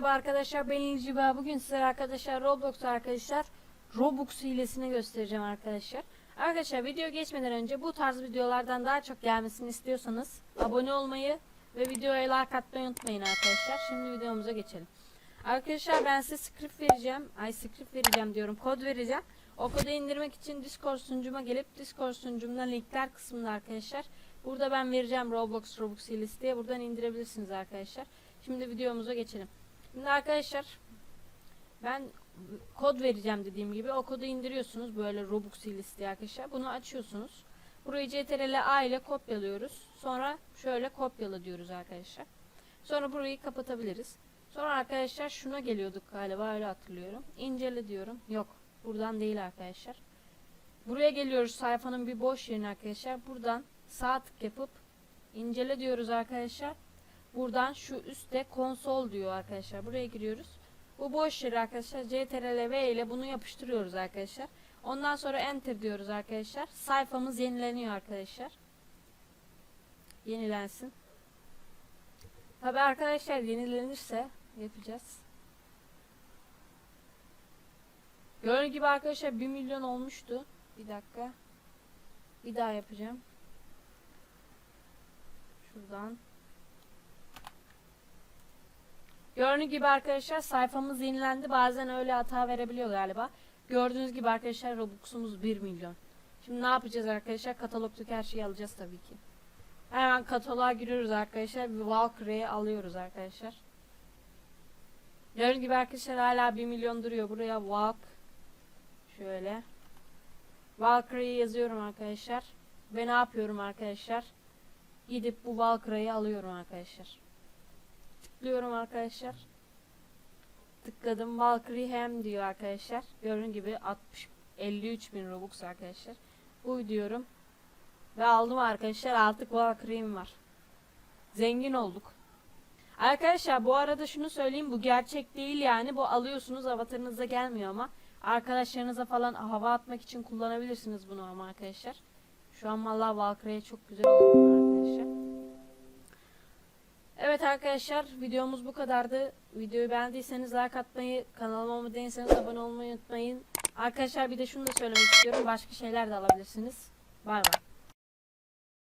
Merhaba arkadaşlar. Ben İlci ve bugün sizlere arkadaşlar Roblox arkadaşlar Robux hilesini göstereceğim arkadaşlar. Arkadaşlar video geçmeden önce bu tarz videolardan daha çok gelmesini istiyorsanız abone olmayı ve videoya like atmayı unutmayın arkadaşlar. Şimdi videomuza geçelim. Arkadaşlar ben size script vereceğim. Ay script vereceğim diyorum. Kod vereceğim. O kodu indirmek için Discord sunucuma gelip Discord sunucumdan linkler kısmında arkadaşlar. Burada ben vereceğim Roblox Robux hilesi diye. Buradan indirebilirsiniz arkadaşlar. Şimdi videomuza geçelim. Şimdi arkadaşlar ben kod vereceğim dediğim gibi. O kodu indiriyorsunuz böyle Robux diye arkadaşlar. Bunu açıyorsunuz. Burayı CTRL A ile kopyalıyoruz. Sonra şöyle kopyala diyoruz arkadaşlar. Sonra burayı kapatabiliriz. Sonra arkadaşlar şuna geliyorduk galiba öyle hatırlıyorum. İncele diyorum. Yok. Buradan değil arkadaşlar. Buraya geliyoruz sayfanın bir boş yerine arkadaşlar. Buradan sağ tık yapıp incele diyoruz arkadaşlar. Buradan şu üstte konsol diyor arkadaşlar. Buraya giriyoruz. Bu boş yeri arkadaşlar CTRL V ile bunu yapıştırıyoruz arkadaşlar. Ondan sonra enter diyoruz arkadaşlar. Sayfamız yenileniyor arkadaşlar. Yenilensin. Tabi arkadaşlar yenilenirse yapacağız. Gördüğünüz gibi arkadaşlar 1 milyon olmuştu. Bir dakika. Bir daha yapacağım. Şuradan. Gördüğünüz gibi arkadaşlar sayfamız yenilendi. Bazen öyle hata verebiliyor galiba. Gördüğünüz gibi arkadaşlar Robux'umuz 1 milyon. Şimdi ne yapacağız arkadaşlar? Katalogdaki her şeyi alacağız tabii ki. Hemen kataloğa giriyoruz arkadaşlar. Bir Valkyrie'yi alıyoruz arkadaşlar. Gördüğünüz gibi arkadaşlar hala 1 milyon duruyor. Buraya Valk şöyle Valkyrie yazıyorum arkadaşlar. Ve ne yapıyorum arkadaşlar? Gidip bu Valkyrie'yi alıyorum arkadaşlar. Tıklıyorum arkadaşlar. Tıkladım Valkyrie hem diyor arkadaşlar. Gördüğünüz gibi 60 53 bin Robux arkadaşlar. Bu diyorum. Ve aldım arkadaşlar artık Valkyrie'm var. Zengin olduk. Arkadaşlar bu arada şunu söyleyeyim bu gerçek değil yani bu alıyorsunuz avatarınıza gelmiyor ama arkadaşlarınıza falan hava atmak için kullanabilirsiniz bunu ama arkadaşlar. Şu an vallahi Valkyrie çok güzel oldu arkadaşlar. Evet arkadaşlar videomuz bu kadardı. Videoyu beğendiyseniz like atmayı, kanalıma abone değilseniz abone olmayı unutmayın. Arkadaşlar bir de şunu da söylemek istiyorum. Başka şeyler de alabilirsiniz. Bay bay.